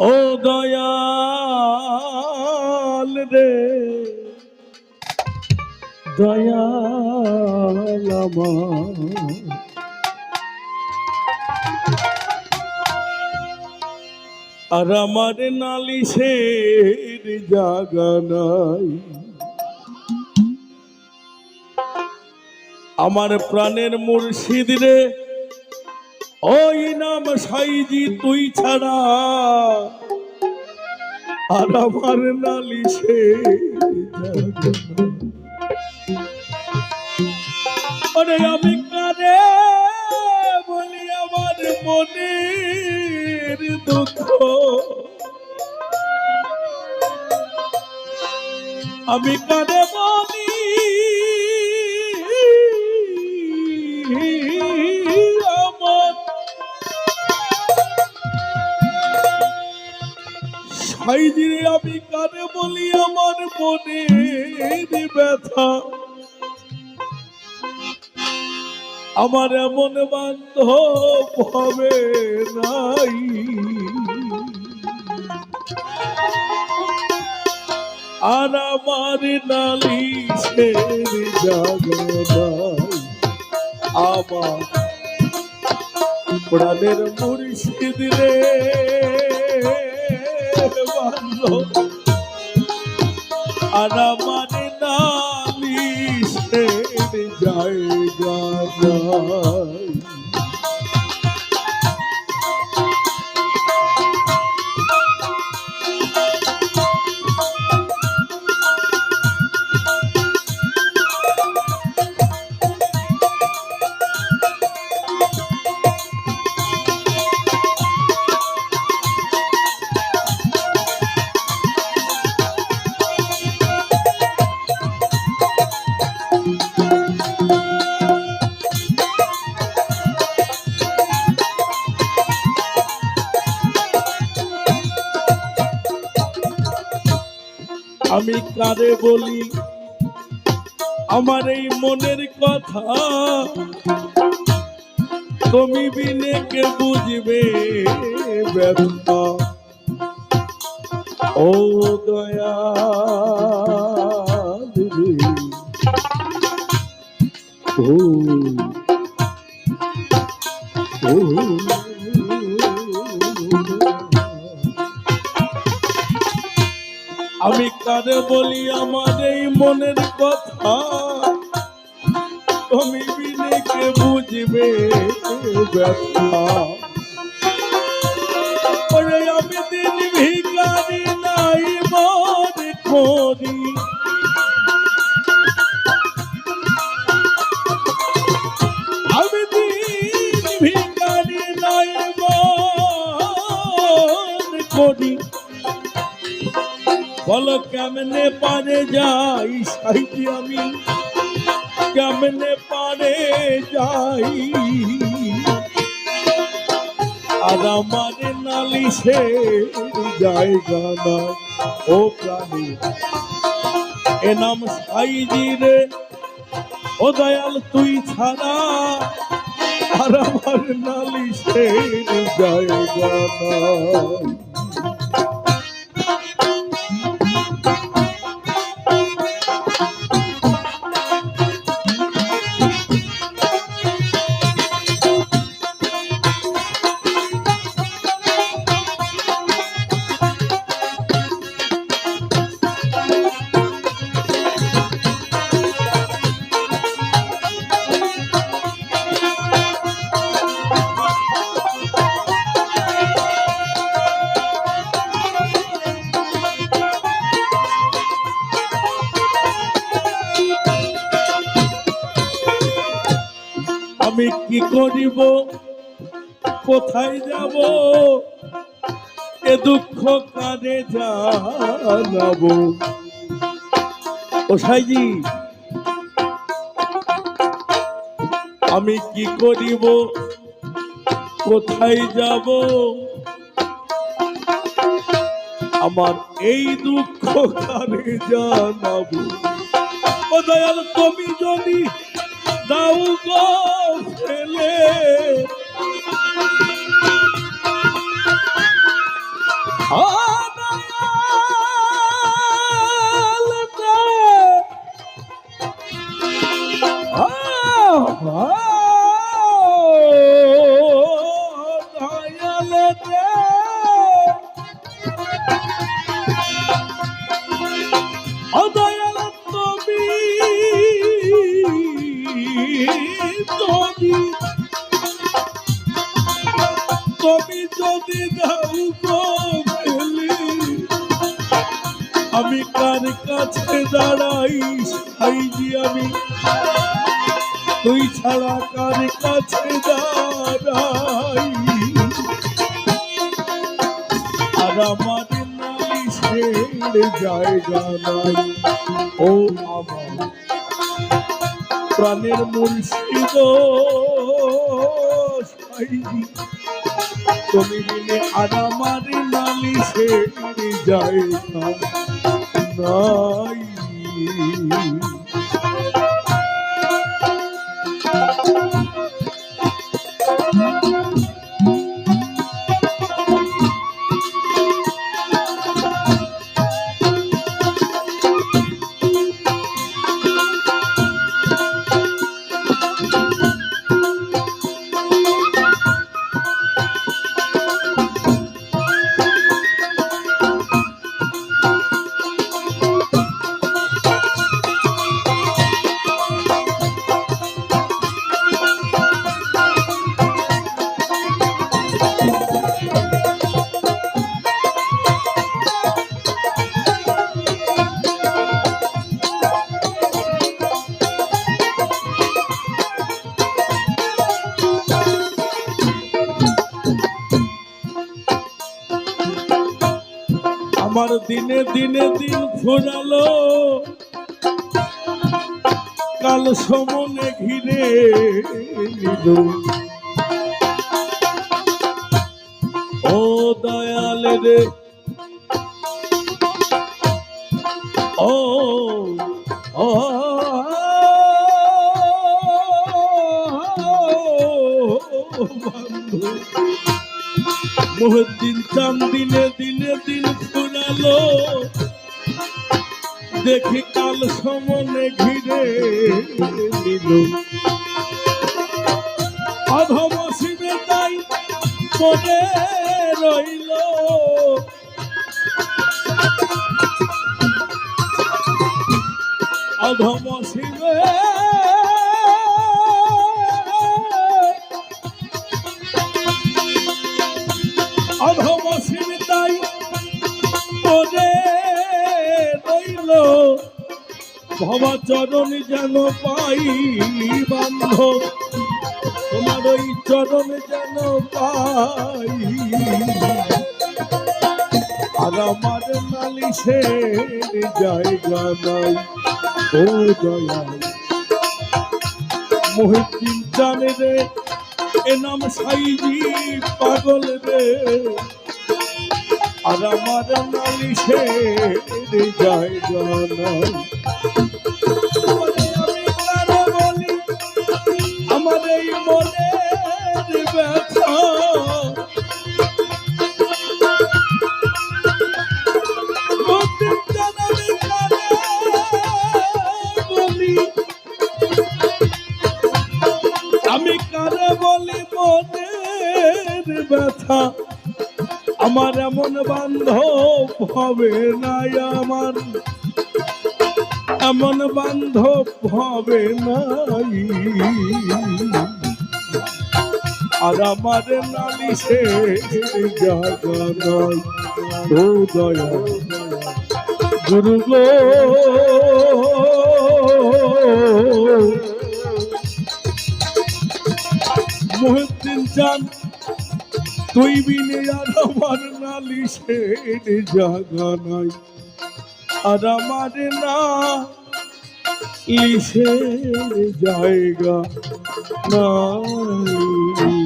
ও দয়াল রে দয়াল আর আমার নালিশের জাগা নাই। আমার প্রাণের মুর্শিদ রে ওই নাম সাইজি, তুই ছাড়া। আর আমার নালিশে আরে আমি কারে বলি আমার মনের দুঃখ। আমি কারে আমি কারে বলি আমার মনে ব্যথা। আমার এমন বান্ধব হবে নাই। আর আমার জাগনাই আমার প্রাণের মুর্শিদ বান্ধব আর কারে বলি আমার এই মনের কথা তুমি বিনে কে বুঝবে ব্যথা ও দয়া ও আমি কারে বলি, আমার এই মনের কথা। তুমি বিনে কে বুঝবে ব্যথা আমি দিন ভিকারি নাই মনে করি বলো কেমনে পারে যাই সাইটি আমি? কেমনে পারে যাই? আর আমার নালিশে জায়গা না ও প্রাণী। এ সাইজি রে, ও দয়াল তুই ছাড়া। আর আমার নালিশের জায়গা নাই কি করিব? কোথায় যাব? এ দুঃখ কারে জানাব। ও সাইজি, আমি কি করিব? কোথায় যাব? আমার এই দুঃখ কারে জানাব। ও দয়াল তুমি যদি দাও গো ফেলে Oh! আমি কার কাছে দাঁড়াই সাইজি আমি? তুই ছাড়া কার কাছে দাঁড়াই? আর আমার নালিশের জায়গা নাই। ও আমার প্রাণের মুর্শিদ সাইজি তুমি দিনে আর আমার নালিশের জায়গা নাই। আমার দিনে দিনে দিন ফুরালো কাল সমনে ঘিরে নিল। ও দয়াল রে। ও ও মহদ্দিন চান দিনে দিনে দিন ফুরালো। দেখি কাল সমনে ঘিরে নিল অধম শিবে তাই মনে রইল। অধম শিবে ভবা চরণ যেন পাই বান্ধব, তোমার ওই চরণ যেন পাই। আর আমার নালিশের জায়গা নাই, ও দয়া মহিদ্দিন জানে রে এ নাম সাইজি পাগল রে। আর আমার নালিশের জায়গা নাই। ব্যথা আমার এমন বান্ধব হবে নাই আমার। এমন বান্ধব হবে নাই। আর আমার নালিশে দয়া, গুরু গো। মহিদ্দিন চান তুই বিনে আর আমার নালিশের জাগা নাই। আর আমার না লিশের জায়গা নাই।